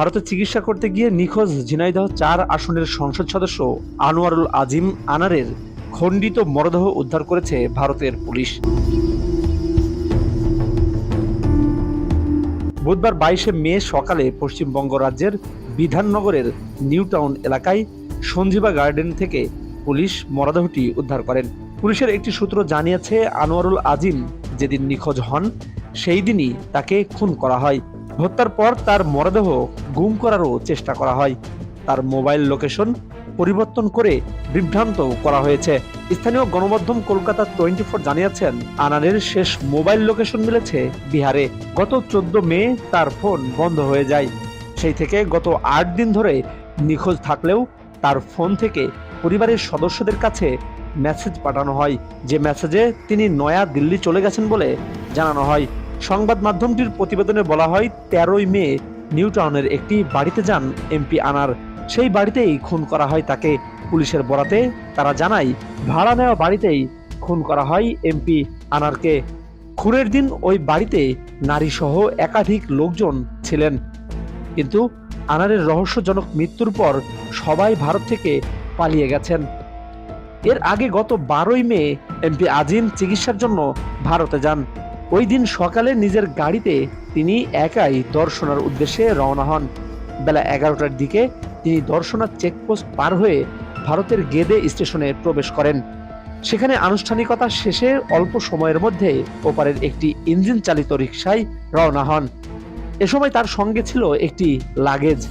ভারতে চিকিৎসা করতে গিয়ে নিখোঁজ ঝিনাইদহ চার আসনের সংসদ সদস্য আনোয়ারুল আজিম আনারের খণ্ডিত মরদেহ উদ্ধার করেছে ভারতের পুলিশ। বুধবার বাইশে মে সকালে পশ্চিমবঙ্গ রাজ্যের বিধাননগরের নিউ টাউন এলাকায় সঞ্জীবা গার্ডেন থেকে পুলিশ মরদেহটি উদ্ধার করেন। পুলিশের একটি সূত্র জানিয়েছে, আনোয়ারুল আজিম যেদিন নিখোঁজ হন, সেই দিনই তাকে খুন করা হয়। হত্যার পর তার মরদেহ গুম করারও চেষ্টা করা হয়। তার মোবাইল লোকেশন পরিবর্তন করে বিভ্রান্ত করা হয়েছে। স্থানীয় গণমাধ্যম কলকাতা টোয়েন্টি ফোর জানিয়েছেন, আনানের শেষ মোবাইল লোকেশন মিলেছে বিহারে। গত চোদ্দ মে তার ফোন বন্ধ হয়ে যায়। সেই থেকে গত আট দিন ধরে নিখোঁজ থাকলেও তার ফোন থেকে পরিবারের সদস্যদের কাছে মেসেজ পাঠানো হয়। যে মেসেজে তিনি নয়া দিল্লি চলে গেছেন বলে জানানো হয়। সংবাদ মাধ্যমটির প্রতিবেদনে বলা হয়, তেরোই মে নিউ টাউনের একটি বাড়িতে যান এমপি আনার। সেই বাড়িতেই খুন করা হয় তাকে। পুলিশের বরাতে তারা জানায়, ভাড়া নেওয়া বাড়িতেই খুন করা হয় এমপি আনারকে। খুনের দিন ওই বাড়িতে নারীসহ একাধিক লোকজন ছিলেন। কিন্তু আনারের রহস্যজনক মৃত্যুর পর সবাই ভারত থেকে পালিয়ে গেছেন। এর আগে গত বারোই মে এমপি আজিম চিকিৎসার জন্য ভারতে যান। ওই দিন সকালে নিজের গাড়িতে তিনি একাই দর্শনার উদ্দেশ্যে রওনা হন। বেলা এগারোটার দিকে তিনি দর্শনার চেকপোস্ট পার হয়ে ভারতের গেদে স্টেশনে প্রবেশ করেন। সেখানে আনুষ্ঠানিকতা শেষে অল্প সময়ের মধ্যে ওপারের একটি ইঞ্জিন চালিত রিকশায় রওনা হন। এ সময় তার সঙ্গে ছিল একটি লাগেজ।